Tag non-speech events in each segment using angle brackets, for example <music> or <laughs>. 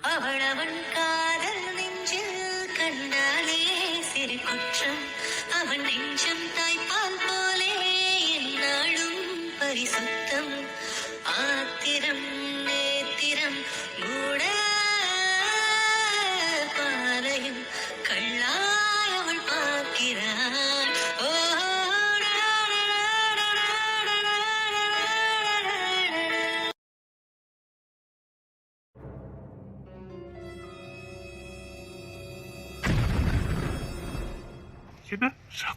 அவளவன் காதல் நெஞ்சில் கண்டாலே சிறு குற்றம். அவன் நெஞ்சம் தாய்ப்பால் போலே என்னாலும் பரிசுத்தம். ஆத்திரம் நேத்திரம் மூட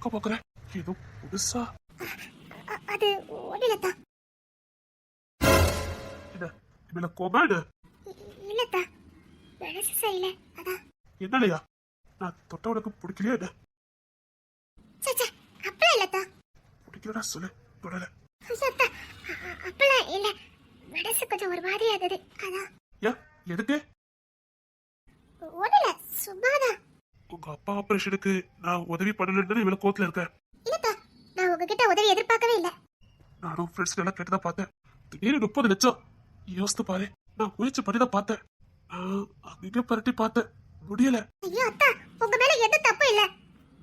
ஷாக்க பாக்குற ஏதோ புதுசா அது ஒன்றும் என்ன இவள கோமாடு இல்லத்தா மனசு சரியில்ல அதான் என்னலையா நான் தொட்ட உனக்கு பிடிக்கலையா என்ன சச்சா அப்பலாம் இல்லத்தா பிடிக்கலடா சொல்லு தொடல சத்தா அப்பலாம் இல்ல மனசு கொஞ்சம் ஒரு மாதிரியா இருந்தது அதான் ஏன் எதுக்கு இல்ல சும்மாதான் உங்க அப்பா ஆபரேஷனுக்கு நான் உதவி பண்ணலன்னு இவள கோத்துல இருக்க இல்லத்தா நான் உங்ககிட்ட உதவி எதிர்பார்க்கவே இல்ல. நானும் ஃப்ரெண்ட்ஸ் எல்லாம் கேட்டுதான் பார்த்தேன். திடீர்னு முப்பது லட்சம். யோசித்து பாரு. நான் முயற்சி பண்ணி தான் பார்த்தேன். நான் அங்கங்க பரட்டி பார்த்தேன். முடியல. ஐயோ அத்தா உங்க மேல எந்த தப்பு இல்ல.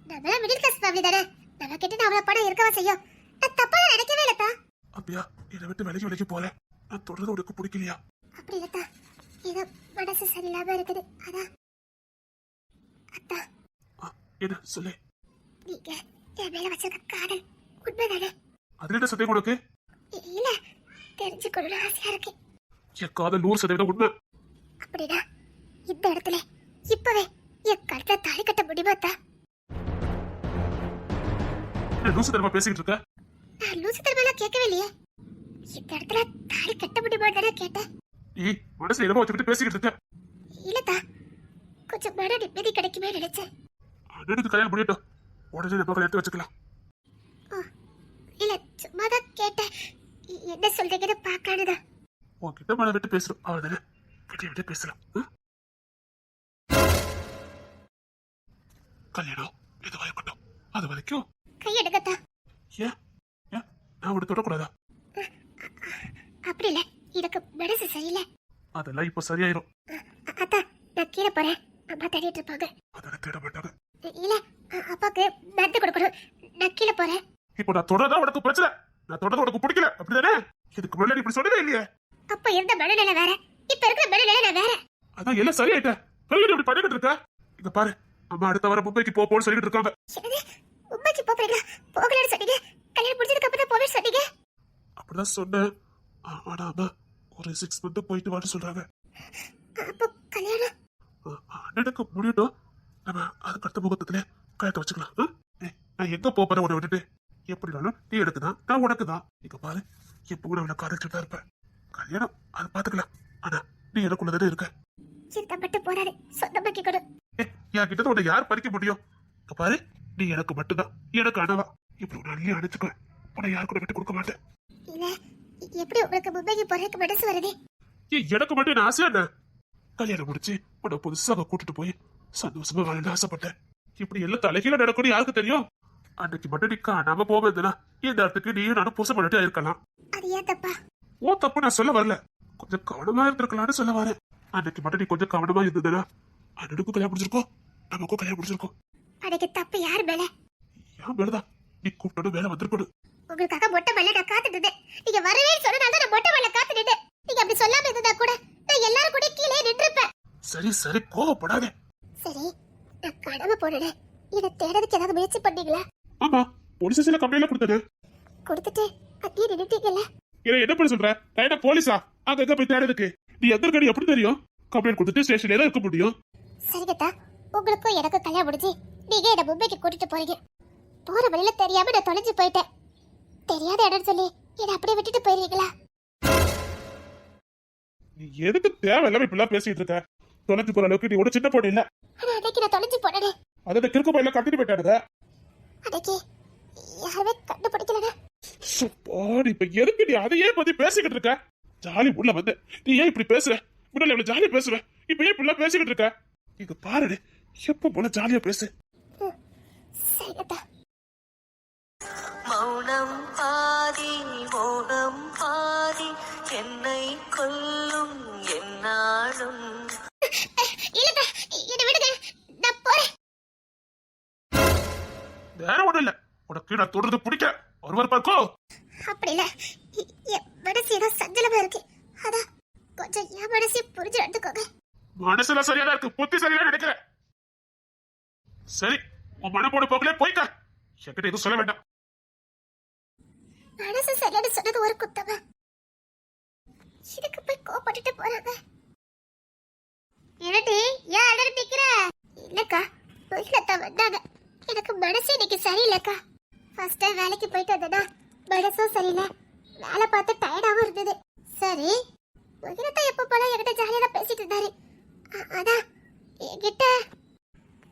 நம்ம மிடில் கிளாஸ் ஃபேமிலி தானே. நம்ம கிட்ட அவ்வளவு பணம் இருக்கவா செய்யும்? நான் தப்பா நினைக்கவே இல்லத்தா அப்படியா என்னை விட்டு விலகி விலகி போல நான் தொடர்ந்து உனக்கு பிடிக்கலையா? அப்படி இல்லத்தா ஏதோ மனசு சரியில்லாம இருக்குது. அதான். அத்தா ஆ, என்ன சொல்லு. நீங்க என் மேல வச்சிருக்க காதல் உண்மைதானே? அதுல சந்தேகம் உனக்கு? இல்ல தெரிஞ்சுக்கணும்னு ஆசையா இருக்கு. என் காதல் நூறு சதவீதம் உண்மை. அப்படின்னா இந்த இடத்துல இப்பவே என் கழுத்துல தாலி கட்ட முடியுமா அத்தா? என்ன லூசு தரமா பேசிக்கிட்டு இருக்க? நான் லூசு தரமெல்லாம் கேட்கவே இல்லையே. இந்த இடத்துல தாலி கட்ட முடியுமா தானே கேட்டேன். நீ மனசுல என்னமோ வச்சுக்கிட்டு பேசிக்கிட்டு இருக்க. கொஞ்சம் மன நிம்மதி கிடைக்குமே நினைச்சேன். அண்ணனுக்கு கல்யாணம் பண்ணிட்டோம் உடனே நம்ம கல்யாணத்தை வச்சுக்கலாம். இல்ல சும்மா தான் கேட்டேன் என்ன சொல்றீங்கன்னு பார்க்கணுதான் உன்கிட்ட மன விட்டு பேசுறோம். அவ்வளவுதானே? விட்டு விட்டு பேசலாம்? கல்யாணம் எதுவா இருக்கட்டும். அது வரைக்கும். கையெடுக்கத்தா ஏன்? ஏன்? நான் உன்னை தொடக்கூடாதா? அப்படி இல்ல. எனக்கு மனசு சரியில்லை. அதெல்லாம் இப்போ சரியாயிரும். அத்தா நான் கீழே போறேன். அம்மா தேடிட்டு இருப்பாங்க. அதெல்லாம் தேட மாட்டாங்க இல்ல அ- அப்பாவுக்கு மருந்து கொடுக்கணும். நான் கீழே போறேன். இப்போ நான் தொடர்றதா உனக்கு பிரச்சனை? நான் தொடர்ந்து உனக்கு பிடிக்கல அப்படிதானே? இதுக்கு முன்னாடி இப்படி சொல்லவே இல்லையே. அப்ப இருந்த மனநிலை வேற? இப்ப இருக்கிற மனநிலை நான் வேற. அதான் எல்லாம் சரியாயிட்ட. பிறகு இப்படி பண்ணிக்கிட்டு இருக்க? இங்க பாரு அம்மா அடுத்த வாரம் மும்பைக்கு போ போன்னு சொல்லிட்டு இருக்காங்க. உண்மைக்கு போறீங்களா போகலன்னு சொன்னீங்க. கல்யாணம் முடிஞ்சதுக்கு அப்புறம் போவேன்னு சொன்னீங்க. அப்படிதான் சொன்னேன். ஆனா அம்மா ஒரு சிக்ஸ் மந்த் போயிட்டு வான்னு சொல்றாங்க. அப்போ கல்யாணம் அண்ணனுக்கு முடியட்டும் நம்ம அதுக்கு அடுத்த முகூர்த்தத்துல கயத்தை வச்சுக்கலாம். நான் எங்க போறேன் உன்னை விட்டுட்டு? எப்படினாலும் நீ எனக்கு தான் நான் உனக்கு தான் இங்க பாரு எப்போ நான் உன்னை காதலிச்சுட்டு தான் இருப்பேன். கல்யாணம் அது பாத்துக்கலாம் ஆனா நீ எனக்குள்ளதானே இருக்க? மட்டும் போறாரு. சொந்தமாக்கி கொடு. என் கிட்ட உன்னை யார் பறிக்க முடியும்? இங்க பாரு நீ எனக்கு மட்டும்தான். எனக்கு அனவா இப்படி நான் நீ அணைச்சுக்குவேன். உன்னை யார் கூட விட்டு கொடுக்க மாட்டேன். எப்படி உங்களுக்கு மும்பைக்கு போறதுக்கு மனசு வருது? எனக்கு மட்டும் ஆசையா என்ன? கல்யாணம் முடிச்சு உன்னை புதுசாக கூட்டிட்டு போய் சந்தோஷமா வாழணும்னு ஆசைப்பட்டேன். இப்படி எல்லாம் தலைகீழ நடக்கணும் யாருக்கு தெரியும்? அன்னைக்கு மட்டும் நீ காணாம போவதுனா இந்த இடத்துக்கு நீயும் நானும் புதுசு பண்ணிட்டே இருக்கலாம். அது ஏன் தப்பா? ஓ தப்பு நான் சொல்ல வரல. கொஞ்சம் கவனமா இருந்திருக்கலாம்னு சொல்ல வரேன். அன்னைக்கு மட்டும் நீ கொஞ்சம் கவனமா இருந்ததுனா அண்ணனுக்கும் கல்யாணம் முடிச்சிருக்கோம் நமக்கும் கல்யாணம் முடிச்சிருக்கோம் அன்னைக்கு தப்பு யார் மேல? ஏன் மேலதான். நீ கூப்பிட்டோம் மேல வந்திருக்கணும். உங்களுக்காக மொட்டை மல்ல நான் காத்துட்டு இருந்தேன். நீங்க வரவே சொன்னதால தான் நான் மொட்டை மல்ல காத்து நின்றேன் நீங்க அப்படி சொல்லாம இருந்தா கூட நான் எல்லாரும் கூட கீழே நின்றுப்பேன் சரி சரி கோவப்படாத. சரி நான் கடமை போனேன் இதை தேடுறதுக்கு ஏதாவது முயற்சி பண்ணீங்களா? ஆமா போலீஸ் ஸ்டேஷன்ல கம்ப்ளைண்ட் கொடுத்தது. கொடுத்துட்டு அங்கேயே நின்றுட்டீங்கல்ல இதை என்ன பண்ண சொல்ற? கைடா போலீஸா? அங்க எங்க போய் தேடுறதுக்கு? நீ எந்த இருக்கடி எப்படி தெரியும்? கம்ப்ளைண்ட் கொடுத்துட்டு ஸ்டேஷன்ல தான் இருக்க முடியும். சரிங்கத்தா உங்களுக்கும் எனக்கும் கல்யாணம் முடிஞ்சு நீங்க என்ன மும்பைக்கு கூட்டிட்டு போறீங்க. போற வழியில தெரியாம நான் தொலைஞ்சு போயிட்டேன். தெரியாத இடம்னு சொல்லி என்னை அப்படியே விட்டுட்டு போயிருவீங்களா? நீ எதுக்கு தேவையில்லாம இப்படிலாம் பேசிட்டு இருக்க? தொலைஞ்சு போற அளவுக்கு நீ ஒரு சின்ன பொண்ணு இல்ல. அன்னைக்கு நான் தொலைஞ்சு போனேனே. அது அந்த கிறுக்கு பையில கட்டிட்டு போயிட்டானுங்க. அன்னைக்கு யாருமே கண்டுபிடிக்கலனா சுப்பா, நீ இப்ப எதுக்கு நீ அதையே பத்தி பேசிக்கிட்டு இருக்க? ஜாலி உள்ள வந்து. நீ ஏன் இப்படி பேசுற? முன்னாடி எவ்வளவு ஜாலியா பேசுவ. இப்ப ஏன் இப்படிலாம் பேசிக்கிட்டு இருக்க? இங்க பாருடு எப்ப போல ஜாலியா பேசு. மௌனம் பாதி மௌனம் பாதி என்னை கொல்லும் என்னாடும் நாளும் இல்லக்கா என்ன விடுங்க. நான் போறேன். வேற ஒண்ணும் இல்ல. உனக்கு நான் தொடர்ந்து பிடிக்க. ஒருவர் பார்க்கோ. அப்படி இல்ல. என் மனசு ஏதோ சஞ்சலமா இருக்கு. அதான் கொஞ்சம் என் மனசையும் புரிஞ்சு எடுத்துக்கோங்க மனசுல சரியாதான் இருக்கு. புத்தி சரியா நினைக்கிறேன். சரி உன் மன போட போக்கலே போய்க்க. என்கிட்ட எதுவும் சொல்ல வேண்டாம். மனசு சரியான சொன்னது ஒரு குத்தமா? இதுக்கு போய் கோபப்பட்டுட்டு போறாங்க. என்னடி ஏன் அடர் நிக்கிற? இல்லக்கா வீட்டுல வந்தாங்க. எனக்கு மனசு இன்னைக்கு சரியில்லைக்கா. ஃபர்ஸ்ட் டைம் வேலைக்கு போயிட்டு வந்தேனா மனசும் சரியில்லை. வேலை பார்த்து டயர்டாவும் இருந்தது. சரி மகிழத்தா எப்போ போல என்கிட்ட ஜாலியாக தான் பேசிட்டு இருந்தாரு. அ- அதான் என்கிட்ட.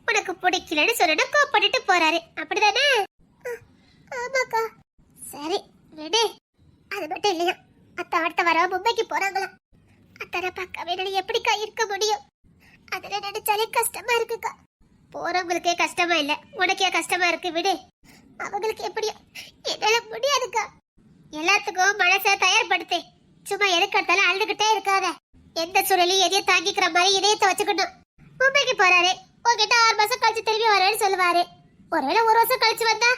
உனக்கு பிடிக்கலன்னு சொன்னா கோபப்பட்டுட்டு போறாரு. அப்படிதானே? அ- ஆமாக்கா. சரி விடு. அது மட்டும் இல்லையா அத்தை அடுத்த வர மும்பைக்கு போறாங்களாம். அத்தனை பார்க்கவே என்னால எப்படிக்கா இருக்க முடியும்? அதுல நினைச்சாலே கஷ்டமா இருக்குக்கா. போறவங்களுக்கே கஷ்டமா இல்ல. உனக்கே கஷ்டமா இருக்கு விடு. அவங்களுக்கு எப்படியோ? என்னால முடியாதுக்கா. எல்லாத்துக்கும் மனசை தயார்படுத்து. சும்மா எதுக்கடுத்தாலும் அழுதுகிட்டே இருக்காத. எந்த சூழலையும் எதையும் தாங்கிக்கிற மாதிரி இதயத்தை வச்சுக்கணும். மும்பைக்கு போறாரு. உங்ககிட்ட ஆறு மாசம் கழிச்சு திரும்பி வரேன்னு சொல்லுவாரு. ஒருவேளை ஒரு வருஷம் கழிச்சு வந்தா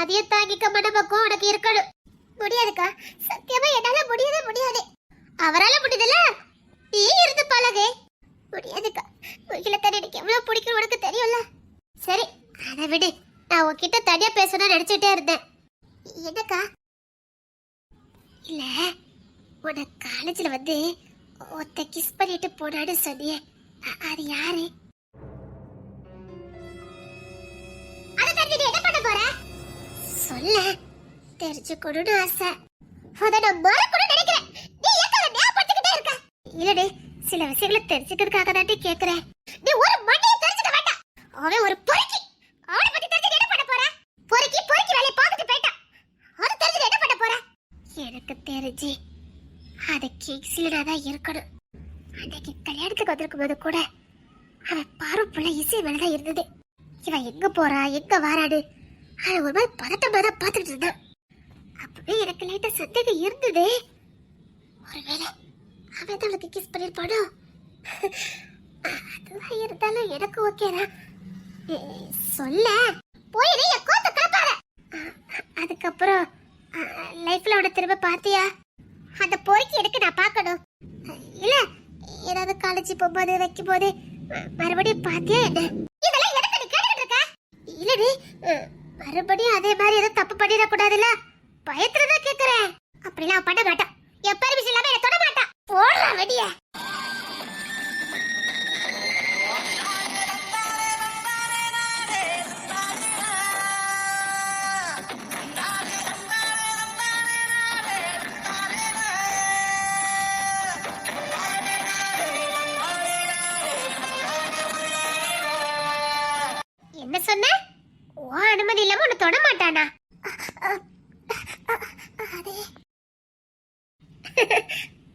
அதையும் தாங்கிக்க மனப்பக்கம் உனக்கு இருக்கணும். முடியாதுக்கா. சத்தியமா என்னால முடியவே முடியாது. அவரால முடியுதுல நீ இருந்து பழகு. முடியாதுக்கா உங்களை தண்ணி எனக்கு எவ்வளோ பிடிக்கும் உனக்கு தெரியும்ல? சரி அதை விடு. நான் உன்கிட்ட தனியாக பேசணும்னு நினச்சிட்டே இருந்தேன். என்னக்கா? இல்லை உன காலேஜில் வந்து ஒருத்த கிஸ் பண்ணிட்டு போனான்னு சொன்னியே. அது யாரு? என்ன பண்ண சொல்ல. தெரிஞ்சுக்கணும்னு ஆசை. அதை நான் மறக்கணும்னு நினைக்கிறேன். நீ ஏன் அதை ஞாபகப்படுத்திக்கிட்டே இருக்க? இல்லடி சில விஷயங்களை தெரிஞ்சுக்கிறதுக்காக தான் கேக்குறேன். நீ ஒரு மண்டைய தெரிஞ்சுக்க வேண்டாம். அவன் ஒரு பொறுக்கி. அவனை பத்தி தெரிஞ்சுட்டு என்ன பண்ண போற? பொறுக்கி பொறுக்கி வேலையை பார்த்துட்டு போயிட்டான். அது தெரிஞ்சுட்டு என்ன பண்ண போற? எனக்கு தெரிஞ்சு அது கிங்ஸ்ல தான் இருக்கணும். அன்னைக்கு கல்யாணத்துக்கு வந்திருக்கும் போது கூட அவன் பாரு புள்ள இசை மேலதான் இருந்தது. இவன் எங்க போறா எங்க வாராடு அவன் ஒரு மாதிரி பதட்டமா தான் பார்த்துட்டு இருந்தான். அப்பவே எனக்கு லைட்டா சந்தேகம் இருந்தது. ஒருவேளை அவன் தான் அவளுக்கு கிஸ் பண்ணிருப்பானோ? அதுதான் இருந்தாலும் எனக்கு ஓகேதான் சொல்ல. போய் நீ என் கோத்த கிளப்பாத அதுக்கப்புறம் லைஃப்ல உன திரும்ப பாத்தியா அந்த பொறுக்கி எடுக்க நான் பார்க்கணும்? இல்ல ஏதாவது காலேஜ் போகும்போது வைக்கும் போது மறுபடியும் பாத்தியா என்ன? இதெல்லாம் எதுக்கு நீ கேட்டுக்கிட்டு இருக்க? இல்லடி மறுபடியும் அதே மாதிரி ஏதோ தப்பு பண்ணிடக்கூடாதுல்ல? பயத்துல தான் கேக்குறேன். அப்படிலாம் பண்ண மாட்டேன். என் பெர்மிஷன் இல்லாம என்ன போடுறா வெடிய என்ன சொன்ன ஓ அனுமதி இல்லாம உன்னை தொட மாட்டானா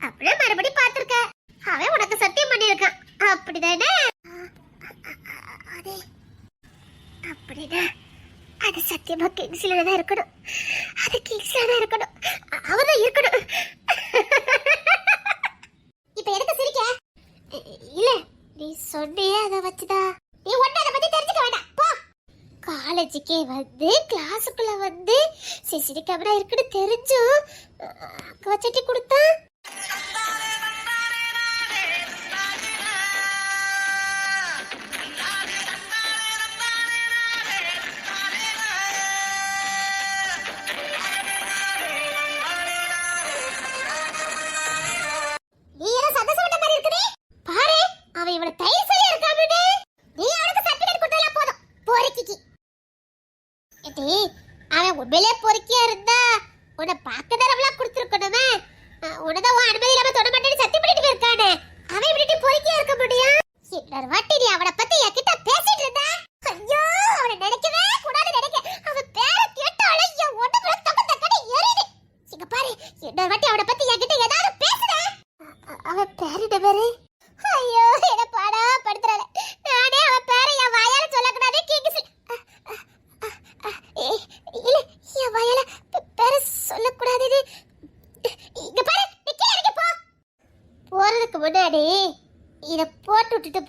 அப்படியே மறுபடியும் பார்த்திருக்க. அவன் உனக்கு சத்தியம் பண்ணிருக்கான் அப்படிதானே? அது. அது சத்தியமா கிங்ஸ்ல தான் இருக்கணும். அது கிங்ஸ்ல தான் இருக்கணும். அவன் இருக்கணும். இப்ப எதுக்கு சிரிக்க? இல்ல நீ சொன்னியே அதை வச்சுதான் நீ ஒண்ணு அதை பத்தி தெரிஞ்சுக்க வேண்டாம். போ. காலேஜுக்கே வந்து கிளாஸுக்குள்ள வந்து சிசிடி கேமரா இருக்குன்னு தெரிஞ்சும் அங்க வச்சுட்டு கொடுத்தா? Bye.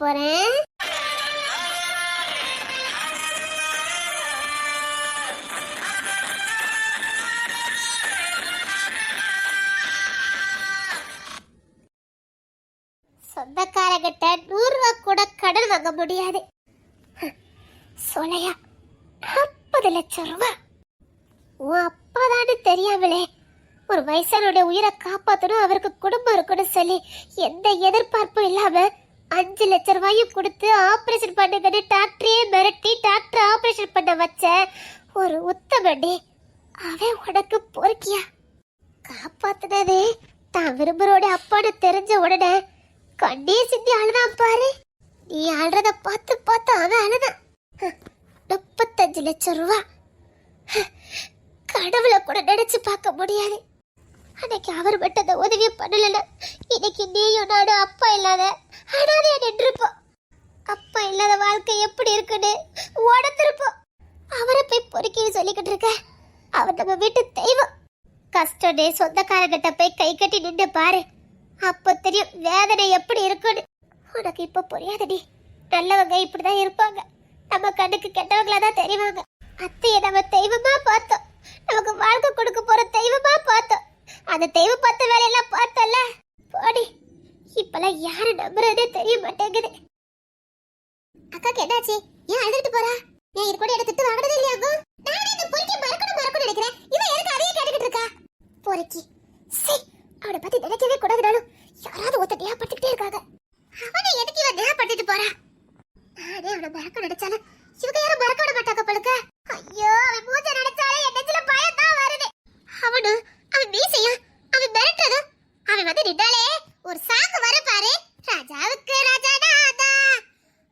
போறேன். சொந்தக்காரங்கிட்ட நூறு ரூபா கூட கடன் வாங்க முடியாது. சொலையா நாற்பது லட்சம் ரூபா. உன் அப்பாதான்னு தெரியாமலே ஒரு வயசானுடைய உயிரை காப்பாற்றணும் அவருக்கு குடும்பம் இருக்குன்னு சொல்லி எந்த எதிர்ப்பு அஞ்சு லட்சம் ரூபாயும் கொடுத்து ஆப்ரேஷன் பண்ணுங்கன்னு டாக்டரையே மிரட்டி டாக்டர் ஆப்ரேஷன் பண்ண வச்ச ஒரு உத்தமடி அவன் உனக்கு பொறுக்கியா? காப்பாத்தினதே தான் விரும்புறோட அப்பான்னு தெரிஞ்ச உடனே கண்ணே சிந்தி அழுதான் பாரு. நீ அழுறத பார்த்து பார்த்து அவன் அழுதான். முப்பத்தஞ்சு லட்சம் ரூபா. கடவுளை கூட நினைச்சு பார்க்க முடியாது. அன்னைக்கு அவர் மட்டும் அந்த உதவியை பண்ணல இன்னைக்கு நீயும் நானும் அப்பா இல்லாத அனாதையா நின்றுப்போம். அப்பா இல்லாத வாழ்க்கை எப்படி இருக்குன்னு உடந்திருப்போம் அவரை போய் பொறுக்கின்னு சொல்லிக்கிட்டு இருக்க. அவர் நம்ம வீட்டு தெய்வம். கஷ்டனே சொந்தக்காரங்கிட்ட போய் கை கட்டி நின்று பாரு. அப்போ தெரியும் வேதனை எப்படி இருக்குன்னு. உனக்கு இப்போ புரியாதடி நல்லவங்க இப்படிதான் இருப்பாங்க. நம்ம கண்ணுக்கு கெட்டவங்களா தான் தெரிவாங்க. அத்தையை நம்ம தெய்வமா பார்த்தோம். நமக்கு வாழ்க்கை கொடுக்க போற தெய்வமா பார்த்தோம். அந்த தெய்வ பார்த்த வேலையெல்லாம் பார்த்தல போடி இப்பெல்லாம் யாரு நம்புறதே தெரிய மாட்டேங்குது. அக்காக்கு என்னாச்சு? ஏன் அழுதுட்டு போறா? ஏன் இது கூட எடுத்துட்டு திட்டு வாங்கினதே இல்லையாங்க நானே இந்த பொறுக்கி மறக்கணும் மறக்கணும் நினைக்கிறேன். இவன் எதுக்கு அதையே கேட்டுக்கிட்டு இருக்கா? பொறுக்கி. சே அவனை பத்தி நினைக்கவே கூடாதுனாலும் யாராவது ஒருத்தர் ஞாபகப்படுத்திக்கிட்டே இருக்காங்க. அவனை எதுக்கு இவன் ஞாபகப்படுத்திட்டு போறா? நானே அவனை மறக்க நினைச்சாலும் இவங்க யாரும் மறக்க விட மாட்டாங்க பழுக்க ஐயோ அவன் மூஞ்ச நினைச்சாலே என் நெஞ்சில பயம் தான் வருது அவனு அவன் மீசையும் அவன் மிரட்டதும் அவன் வந்து நின்னாலே ஒரு சாக்கு வர பாரு ராஜாவுக்கு ராஜா நாதா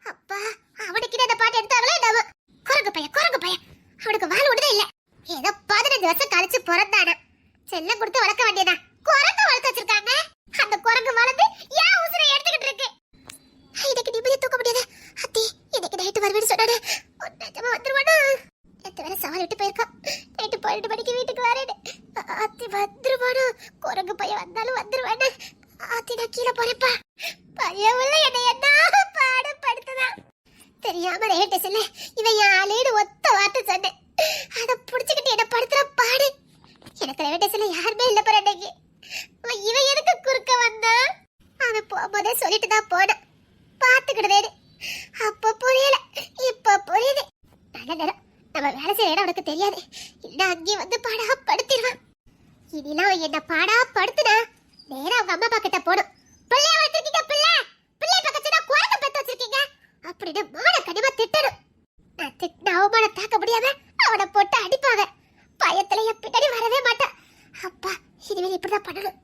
அப்பா அவனுக்கு இந்த பாட்டு எடுத்தாங்களே நம்ம குரங்கு பையன் குரங்கு பையன் அவனுக்கு வாழ விடுதே இல்ல ஏதோ பதினஞ்சு வருஷம் கழிச்சு பிறந்தானா செல்லம் கொடுத்து வளர்க்க வேண்டியதா குரங்கு வளர்த்து வச்சிருக்காங்க அந்த குரங்கு வளர்ந்து ஏன் உசுரை எடுத்துக்கிட்டு இருக்கு இன்னைக்கு நிம்மதியா தூக்க முடியாது அத்தி இன்னைக்கு நைட்டு வருவேன்னு சொன்னானே ஒரு நிஜமா வந்துருவானா நேற்று வேற சவால் விட்டு போயிருக்கான் நைட்டு பன்னெண்டு மணிக்கு வீட்டுக்கு வரேன்னு அ- அத்தி வந்துருவானா குரங்கு பையன் வந்தாலும் வந்துருவானே அத்தி நான் கீழே போறேப்பா பயமுள்ள உள்ள என்னை பாடப்படுத்துதான் தெரியாம ரேட்டு சொல்ல இவன் என் ஆளேடு ஒத்த வார்த்தை சொன்னேன். அதை புடிச்சுக்கிட்டு என்ன படுத்துற பாடு. எனக்கு ரேட்டு சொல்ல யாருமே இல்லை போற அன்னைக்கு. இவன் எதுக்கு குறுக்க வந்தான்? அவன் போகும்போதே சொல்லிட்டு தான் போனான். பார்த்துக்கிடுவேன் அப்ப புரியல இப்ப புரியுது. நல்ல நேரம். நம்ம வேலை செய்யற இடம் உனக்கு தெரியாது. இல்ல அங்கேயே வந்து பாடா படுத்திடுவான் இனிலாம் என்ன பாடா படுத்துனா நேரம் அவங்க அம்மா அப்பா கிட்ட போனோம் பிள்ளைய வச்சிருக்கீங்க பிள்ளை. பிள்ளை பக்கத்துல குழந்தை பெத்து வச்சிருக்கீங்க. அப்படின்னு மான கனிமா திட்டணும் நான் திட்டின அவமான தாக்க முடியாம அவனை போட்டு அடிப்பாங்க. பயத்துல என் பின்னாடி வரவே மாட்டான். அப்பா இனிமேல் இப்படிதான் பண்ணணும்.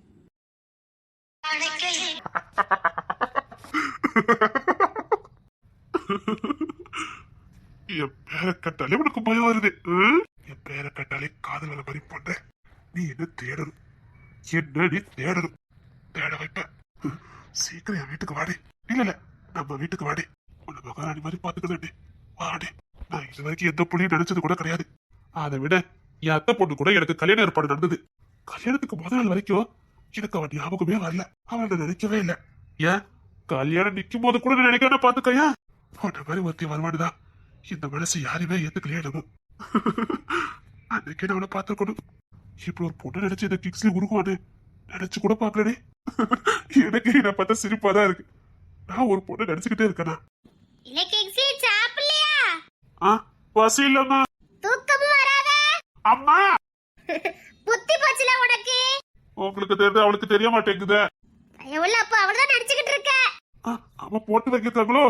என் பேரை கட்டாலே உனக்கு பயம் வருது. என் பேரை கட்டாலே காதல் மாதிரி பண்ண நீ என்ன தேடணும்? என்ன நீ தேடணும்? சீக்கிரம் என் வீட்டுக்கு வாடி. இல்ல இல்ல நம்ம வீட்டுக்கு வாடி. உன்னை மகாராணி மாதிரி பாத்துக்கிறேன் வாடி. நான் இது வரைக்கும் எந்த புள்ளியும் நினைச்சது கூட கிடையாது. அதை விட என் அத்தை பொண்ணு கூட எனக்கு கல்யாண ஏற்பாடு நடந்தது. கல்யாணத்துக்கு முதல் நாள் வரைக்கும் எனக்கு அவன் ஞாபகமே வரல. அவன் நினைக்கவே இல்லை. ஏன்? கல்யாணம் நிற்கும் போது கூட நினைக்கிறேன் பாத்துக்கையா உன்ன மாதிரி ஒருத்தி வருவானுதான். இந்த மனசு யாருமே ஏத்துக்கலையே என்னமோ <laughs> அன்னைக்கே நான் அவனை பார்த்துருக்கணும். இப்படி ஒரு பொண்ணு நினைச்சு இந்த கிக்ஸ்லி உருகுவானு. நினைச்சு கூட பாக்கலடே <laughs> எனக்கு என்ன பார்த்தா சிரிப்பா தான் இருக்கு. நான் ஒரு பொண்ணு நினைச்சுக்கிட்டே இருக்கேனா? ஆ பசி இல்லம்மா. தூக்கமும் வராத. அம்மா! <laughs> புத்தி போச்சுல உனக்கு? உங்களுக்கு தெரியுது அவளுக்கு தெரிய மாட்டேங்குதே. உள்ள அப்ப அவளதான் நடிச்சுக்கிட்டு இருக்க. அவ போட்டு வைக்கிறாங்களோ?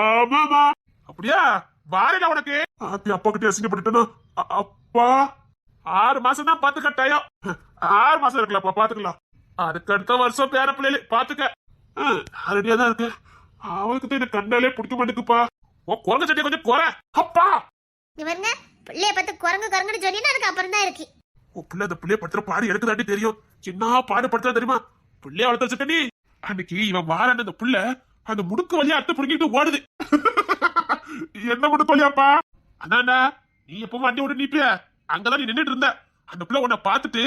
ஆமாமா அப்படியா? வாரடா உனக்கு. ஆத்தி அப்பா கிட்ட அசிங்கப்பட்டுட்டேனா? அ- அப்பா. ஆறு மாசம் தான் பாத்துக்க டயம் ஆறு மாசம் இருக்கலாம்ப்பா பாத்துக்கலாம் அதுக்கு அடுத்த வருஷம் பேர பிள்ளைல பாத்துக்க. ரெடியா தான் இருக்கு. அவளுக்கு தான் கண்டாலே பிடிக்க மாட்டேங்குப்பா ஓ குரங்க சட்டியை கொஞ்சம் குறை. அப்பா! இவருங்க பிள்ளைய பார்த்து குரங்கு குரங்குன்னு சொன்னீங்கன்னா அதுக்கு அப்புறம் தான் இருக்கு. உன் பிள்ளை அந்த பிள்ளைய படுத்துற பாடு எனக்கு தாண்டி தெரியும். என்ன பாடு படுத்துறா தெரியுமா? பிள்ளைய வளர்த்து வச்சுக்க நீ. அன்னைக்கு இவன் வாரான அந்த புள்ள அந்த முடுக்கு வழியா அத்தை பிடிக்கிட்டு ஓடுது. என்ன முடுக்கு வழியாப்பா? அண்ணா நீ எப்பவும் வண்டி விட்டு நிப்பிய? அங்கதான் நீ நின்னுட்டு இருந்த. அந்த பிள்ளை உன்னை பார்த்துட்டு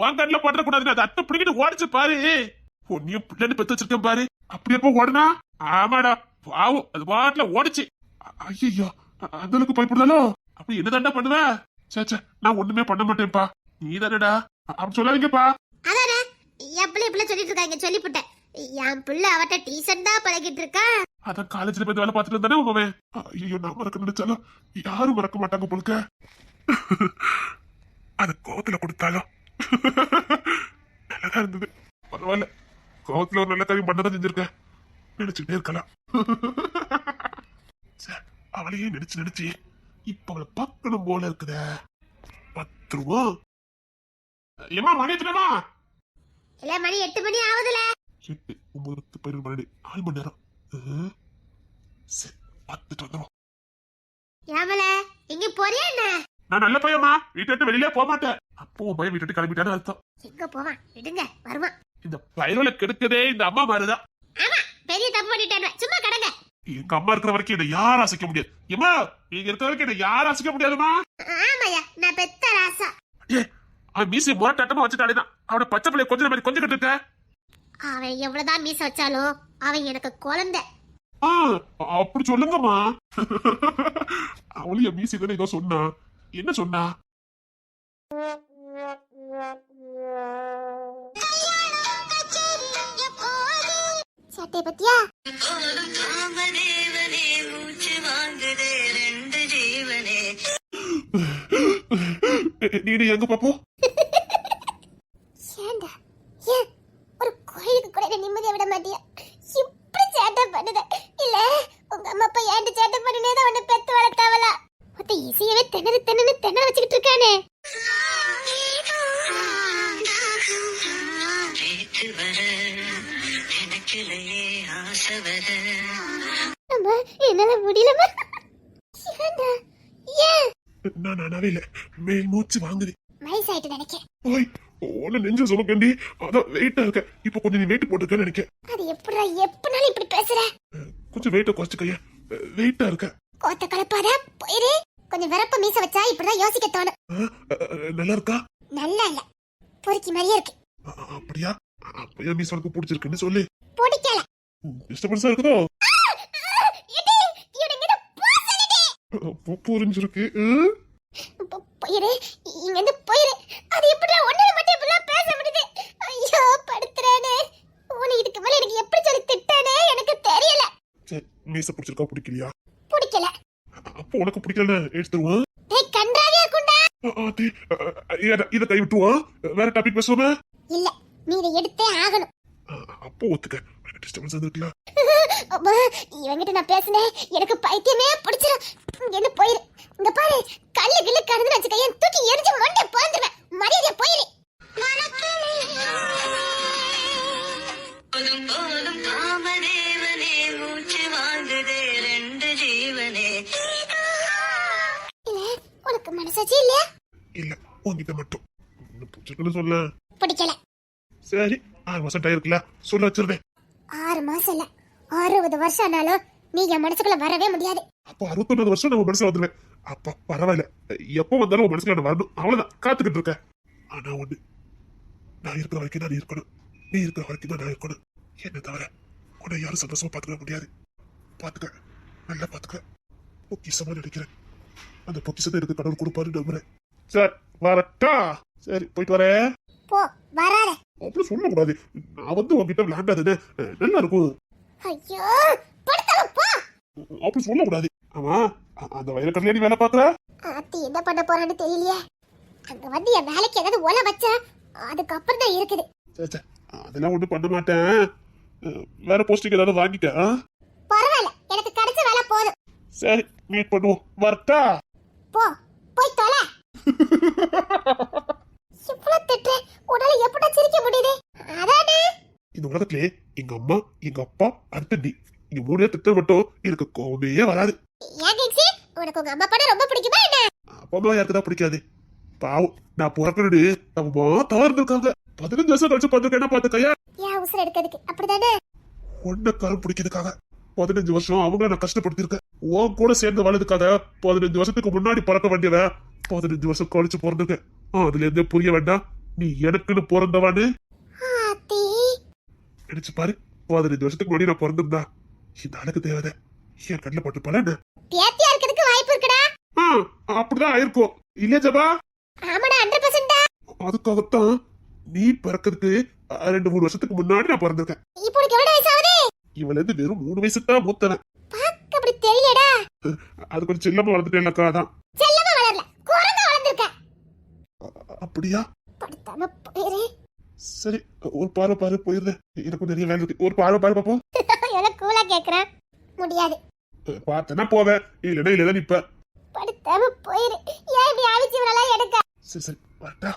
உன் கண்ணில் படுற கூடாது அந்த அத்தை பிடிக்கிட்டு ஓடிச்சு பாரு. உன்னையும் பிள்ளைன்னு பெத்து வச்சிருக்கேன் பாரு. அப்படி எப்போ ஓடுனா? ஆமாடா பாவம் அது பாட்டுல ஓடுச்சு. ஐயோ அந்த அளவுக்கு பயப்படுதாலோ அப்படி என்னதாண்டா பண்ணுவ? சே சே நான் ஒண்ணுமே பண்ண மாட்டேன்ப்பா. நீ தானடா அப்படி சொல்லாதீங்கப்பா. அதானே என் பிள்ளை இப்படி சொல்லிட்டு இருக்காங்க சொல்லிவிட்டேன் என் பிள்ளை அவட்ட டீசெண்டா பழகிட்டு இருக்கா அதான் காலேஜ்ல போய் வேலை பார்த்துட்டு தானே உங்க ஐயோ நான் மறக்க நினைச்சாலும் யாரும் மறக்க மாட்டாங்க போலுக்க அது கோவத்துல கொடுத்தாலும் நல்லதா இருந்தது. பரவாயில்ல. கோவத்துல ஒரு நல்ல காரியம் பண்ணதான் செஞ்சிருக்கேன். நினைச்சுட்டே இருக்கலாம். ச்சே, அவளையே நினைச்சு நினைச்சு இப்ப அவளை பார்க்கணும் போல இருக்குதே. பத்து ரூபா ஏமா மணி எத்தனைமா இல்ல மணி எட்டு மணி ஆகுதுல. எட்டு ஒன்பது பத்து பன்னெண்டு ஆறு மணி நேரம். சரி பார்த்துட்டு வந்துடும் ஏமல எங்க போறியா என்ன? நான் நல்ல பையன்மா வீட்டை விட்டு வெளியிலே போக மாட்டேன். அப்போ உன் பையன் வீட்டை விட்டு கிளம்பிட்டான்னு அர்த்தம். எங்க போவான். விடுங்க வருவான். இந்த பயனுல கெடுக்கதே இந்த அம்மா மாதிரிதான். ஆமா பெரிய தப்பு பண்ணிட்டேன் சும்மா கடங்க. எங்க அம்மா இருக்கிற வரைக்கும் என்னை யாரும் அசைக்க முடியாது? ஏமா நீங்க இருக்கிற வரைக்கும் என்னை யாரும் அசைக்க முடியாதுமா ஆமாயா நான் பெத்த ராசா. ஏ அவன் மீசி முரட்டாட்டமா வச்சுட்டாலே தான் அவனை பச்சை பிள்ளைய கொஞ்சம் மாதிரி கொஞ்சம் கிட்டு இருக்க. அவன் எவ்வளவுதான் மீச வச்சாலும் அவன் எனக்கு குழந்தை. அப்படி சொல்லுங்கம்மா. அவளும் என் மீசி தானே ஏதோ சொன்னா என்ன சொன்னா? சட்டை பத்தியா நீ எங்க பாப்போம் நான் நானாவே இல்ல. மேல் மூச்சு வாங்குது. வயசாயிட்டு நினைக்கிறேன். ஓய் உன்ன நெஞ்ச சுமக்கண்டி. அதான் வெயிட்டா இருக்க. இப்ப கொஞ்சம் நீ வெயிட் போட்டுருக்கேன்னு நினைக்க அது எப்படிடா எப்பனாலும் இப்படி பேசுற? கொஞ்சம் வெயிட்ட குறைச்சிக்கைய வெயிட்டா இருக்க. கோத்த கலப்பாத போயிரு. கொஞ்சம் விரப்ப மீச வச்சா இப்படிதான் யோசிக்க தோணும். நல்லா இருக்கா? நல்லா இல்ல. பொறுக்கி மாதிரியே இருக்கு. அப்படியா? அப்பயா மீஸ் உனக்கு பிடிச்சிருக்குன்னு சொல்லு. பிடிக்கல. டிஸ்டர்பன்ஸா இருக்குதோ? புரிஞ்சிருக்கு. போயிரு. இங்க இருந்து போயிரு. அது எப்படிடா ஒண்ணு மட்டும் இப்படிலாம் பேச முடியுது. ஐயோ படுத்துறானே. உனக்கு இதுக்கு மேல எனக்கு எப்படி சொல்லி திட்டானே? எனக்கு தெரியல. சரி மீச பிடிச்சிருக்கா பிடிக்கலையா? பிடிக்கல. அப்போ உனக்கு பிடிக்கலன்னு எடுத்துருவான் டேய் கன்றாவியா இருக்கும்டா இதை கை விட்டுருவான் வேற டாபிக் பேசுவோமே இல்ல நீ இதை எடுத்தே ஆகணும். அப்போ ஒத்துக்க. டிஸ்டர்பன்ஸ் வந்துருக்கல அம்மா இவங்கிட்ட நான் பேசினேன். எனக்கு பைத்தியமே பிடிச்சிரும். இருந்து போயிரு. இங்க பாரு கல்லு கில்லு கடந்து வச்சுக்க என் தூக்கி எரிஞ்சு மண்டை போந்துருவேன் மரியாதையா போயிரு. போதும் போதும் காமதேவனே மூச்சு வாங்குதே ரெண்டு ஜீவனே. இல்ல உனக்கு மனசாட்சி இல்லையா? இல்ல உன்கிட்ட மட்டும். பிடிச்சிருக்குன்னு சொல்ல. பிடிக்கல. சரி ஆறு மாசம் டயம் இருக்குல்ல. சொல்ல வச்சிருந்தேன் ஆறு மாசம் இல்ல. அறுபது வருஷம் ஆனாலும் நீ என் மனசுக்குள்ள வரவே முடியாது. அப்போ அறுபத்தொன்பது வருஷம் நம்ம மனசுல வந்துருவேன் அப்ப பரவாயில்ல. எப்போ வந்தாலும் உன் நான் வரணும். அவ்வளவுதான். காத்துக்கிட்டு இருக்கேன் ஆனா ஒண்ணு நான் இருக்கிற வரைக்கும் தான் நீ இருக்கணும். நீ இருக்கிற வரைக்கும் தான் நான் இருக்கணும். என்ன தவிர உன்னை யாரும் சந்தோஷமா பாத்துக்க முடியாது. பாத்துக்க நல்லா பாத்துக்க பொக்கிசமா நினைக்கிறேன். அந்த பொக்கிசத்தை எனக்கு கடவுள் கொடுப்பாரு நம்புறேன். சார் வரட்டா. சரி போயிட்டு வரேன். போ வராத. அப்படி சொல்லக்கூடாது. நான் வந்து உன்கிட்ட விளையாண்டாதுன்னு நல்லா இருக்கும். ஐயோ அப்படி சொல்லக்கூடாது. ஆமா அந்த வயலக்கடலையா நீ வேலை பாக்குற அத்தி என்ன பண்ண போறான்னு தெரியலையே. அங்க வந்து என் வேலைக்கு ஏதாவது ஓலை வச்ச அதுக்கப்புறம் தான் இருக்குது. அதெல்லாம் ஒண்ணும் பண்ண மாட்டேன். வேற போஸ்டிங் ஏதாவது வாங்கிக்க ஆ? பரவாயில்ல எனக்கு கிடைச்ச வேலை போதும். சரி மீட் பண்ணுவோம். வரட்டா? போ போய் தொலை. <laughs> இவ்வளவு திட்டு உன்னால எப்படி சிரிக்க முடியுது? அதானே? இந்த உலகத்திலே எங்க அம்மா எங்க அப்பா அடுத்த நீ இங்க மூணு திட்டம் மட்டும் எனக்கு கோவமே வராது. ஏன் கிங்ஸி? உனக்கு உங்க அம்மா பண்ண ரொம்ப பிடிக்குமா என்ன? அப்பா அம்மா யாருக்கு தான் பிடிக்காது? பாவம் நான் பிறக்கணுன்னு நம்ம தவறு இருந்திருக்காங்க பதினஞ்சு வருஷம் கழிச்சு பார்த்துருக்கேன்னா பாத்துக்கையா ஏன் உசுர எடுக்கிறதுக்கு? அப்படிதானே ஒன்ன காலம் பிடிக்கிறதுக்காக. பதினஞ்சு வருஷம் அவங்கள நான் கஷ்டப்படுத்திருக்கேன் உன் கூட சேர்ந்து வளர்ந்துக்காத பதினஞ்சு வருஷத்துக்கு முன்னாடி பிறக்க வேண்டியவன் பதினஞ்சு வருஷம் கழிச்சு பிறந்திருக்கேன். அதுல இருந்தே புரிய வேண்டாம். நீ எனக்குன்னு பிறந்தவான்னு ஆத்தி. நினைச்சு பாரு பதினஞ்சு வருஷத்துக்கு முன்னாடி நான் பிறந்திருந்தா. இந்த அழகு தேவதை என் கண்ணில் என்ன பேத்தியா இருக்கிறதுக்கு வாய்ப்பு இருக்குடா. அப்படிதான் ஆயிருக்கும். இல்லையா ஜபா? ஆமாடா ஹண்ட்ரட் பர்சன்டா அதுக்காகத்தான் நீ பிறக்கிறதுக்கு ரெண்டு மூணு வருஷத்துக்கு முன்னாடி நான் பிறந்திருக்கேன். இப்போ எவ்வளவு வயசாகுது? இவள இருந்து வெறும் மூணு வயசு தான் அப்படி தெரியலடா. அது கொஞ்சம் செல்லமா வளர்ந்துட்டேன்லக்கா அதான் செல்லமா வளரல குரங்க வளர்ந்துருக்க அ- அப்படியா? சரி ஒரு பார்வை பாரு போயிருந்தேன் எனக்கு நிறைய வேலை இருக்கு. ஒரு பார்வை பாரு பாப்போம். <laughs> எவ்வளவு கூலா கேக்குறேன். முடியாது. அஹ், பார்த்தேன்னா போவேன். இல்லைன்னா இல்லைன்னா நிப்ப படுத்தாம போயிரு. ஏன் இப்படி ஆவிச்சு எடுக்க? சரி சரி வரட்டா.